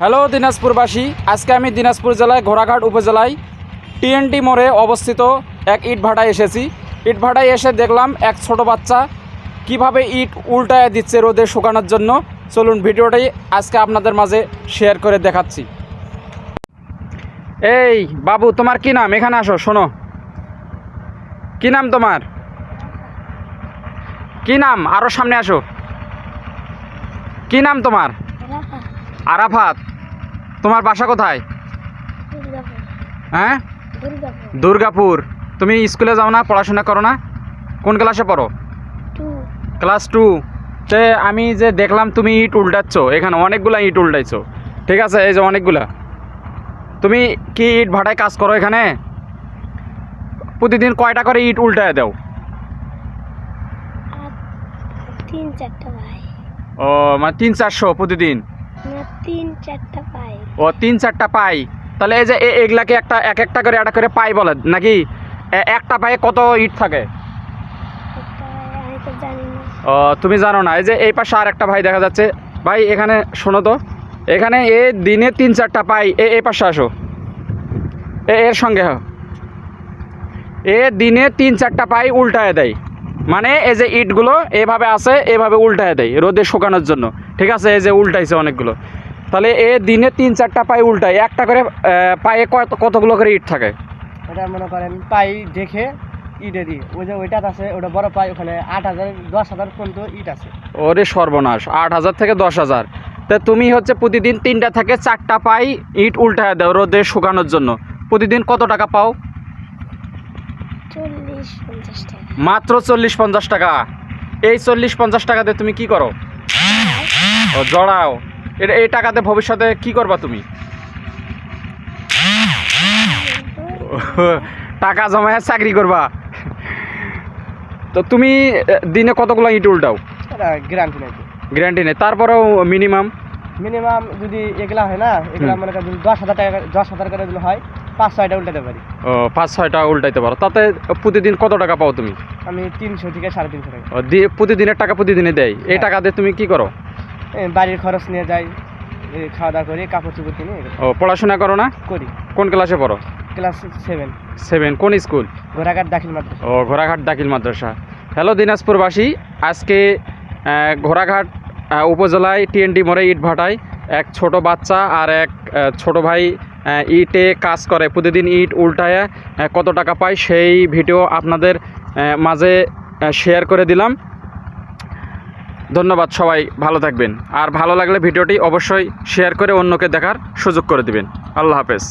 Hello দিনাজপুরবাসী, আজকে আমি দিনাজপুর জেলায় ঘোড়াঘাট উপজেলায় টিএনটি মোড়ে অবস্থিত এক ইট ভাটায় এসেছি। ইট ভাটায় এসে দেখলাম এক ছোট বাচ্চা কীভাবে ইট উল্টায় দিচ্ছে রোদে শুকানোর জন্য। চলুন ভিডিওটাই আজকে আপনাদের মাঝে শেয়ার করে দেখাচ্ছি। এই বাবু, তোমার কি নাম? এখানে আসো, শোনো। কি নাম তোমার? কি নাম? আরও সামনে আসো। কি নাম তোমার? আরাফাত তোমার বাসা কোথায়? হ্যাঁ? দুর্গাপুর। তুমি স্কুলে যাও না পড়াশোনা করো না? কোন ক্লাসে পড়ো? Class two. তে আমি যে দেখলাম তুমি ইট উল্টাচ্ছ এখানে অনেকগুলা ইট উল্টাইছো। ঠিক আছে এই যে অনেকগুলা। তুমি কি ইট ভাটায় কাজ করো এখানে? প্রতিদিন কয়টা করে ইট উল্টায় দাও? আর তিন চারটা ও মানে তিন চারশো প্রতিদিন? ও তিন চারটা পাই। তাহলে এই যে এগুলাকে একটা এক একটা করে একটা করে পাই বলে নাকি? একটা পায়ে কত ইট থাকে? ও তুমি জানো না এই যে এই পাশে আর একটা ভাই দেখা যাচ্ছে। ভাই এখানে শোনো তো এখানে এ দিনে তিন চারটা পাই এ এই পাশে আসো। এ এর সঙ্গে হও। এ দিনে তিন চারটা পাই উল্টায় দেয়। মানে এই যে ইটগুলো এভাবে আছে এভাবে উল্টায় দেয় রোদে শুকানোর জন্য। ঠিক আছে? এই যে উল্টাইছে অনেকগুলো। তাহলে এ দিনে তিন চারটা পাই উল্টায়। একটা করে পায়ে কত কতগুলো করে ইট থাকে? এটা মনে করেন পাই দেখে ইটে দিই। ওই যে ওইটাত আছে ওটা বড় পাই ওখানে আট হাজার দশ হাজার পর্যন্ত ইট আছে। ওরে সর্বনাশ আট হাজার থেকে দশ হাজার। তা তুমি হচ্ছে প্রতিদিন তিনটা থেকে চারটা পাই ইট উল্টায় দাও রোদে শুকানোর জন্য। প্রতিদিন কত টাকা পাও? মাত্র চল্লিশ পঞ্চাশ টাকা। এই চল্লিশ পঞ্চাশ টাকাতে তুমি কি করো? ও জড়াও। এটা এই টাকাতে ভবিষ্যতে কি করবা তুমি? টাকা জমায় চাকরি করবা। তো তুমি দিনে কতগুলো ইট উল্টাও? গ্যারান্টি নাকি গ্যারান্টি নেই। তারপরেও মিনিমাম মিনিমাম যদি এগুলা হয় না এগুলা। মনে দশ হাজার টাকা দশ হাজার করে হয় পাঁচ ছয়টা উল্টাতে পারি। ও পাঁচ ছয়টা উল্টাইতে পারো। তাতে প্রতিদিন কত টাকা পাও তুমি? আমি তিনশো থেকে সাড়ে তিনশো টাকা। ও, দিয়ে প্রতিদিনের টাকা প্রতিদিনে দেয়। এই। টাকা দিয়ে তুমি কি করো? বাড়ির খরচ নিয়ে যাই খাওয়া দাওয়া করি কাপড় চোপড় কিনে ও পড়াশোনা করো না? করি। কোন ক্লাসে পড়ো? Class seven. সেভেন। কোন স্কুল? ঘোড়াঘাট দাখিল মাত্র ও ঘোড়াঘাট দাখিল মাদ্রাসা। হ্যালো দিনাজপুরবাসী আজকে ঘোড়াঘাট উপজেলায় টিএনডি মোড়ে ইট ভাটায় এক ছোট বাচ্চা আর এক ছোট ভাই ইটে কাজ করে, প্রতিদিন ইট উল্টায় কত টাকা পায় সেই ভিডিও আপনাদের মাঝে শেয়ার করে দিলাম। ধন্যবাদ সবাই, ভালো থাকবেন। আর ভালো লাগলে ভিডিওটি অবশ্যই শেয়ার করে অন্যকে দেখার সুযোগ করে দিবেন। আল্লাহ হাফেজ।